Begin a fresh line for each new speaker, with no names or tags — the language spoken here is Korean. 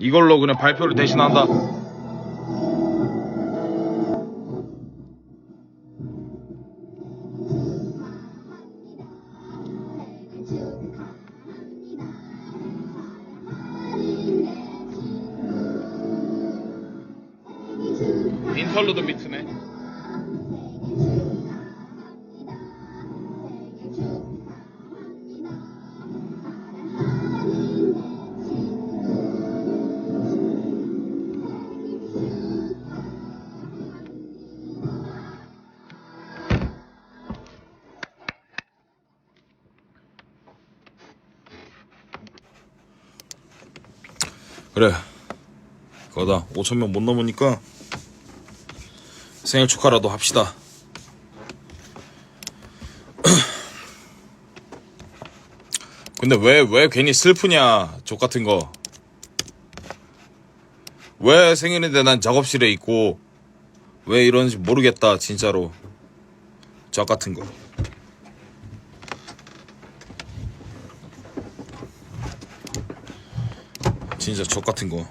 이걸로 그냥 발표를 대신한다. 인터루드 비트네. 그래. 거다 5천 명 못 넘으니까 생일 축하라도 합시다. 근데 왜, 왜 괜히 슬프냐, 족 같은 거. 왜 생일인데 난 작업실에 있고, 왜 이런지 모르겠다, 진짜로. 족 같은 거. 진짜 족 같은 거.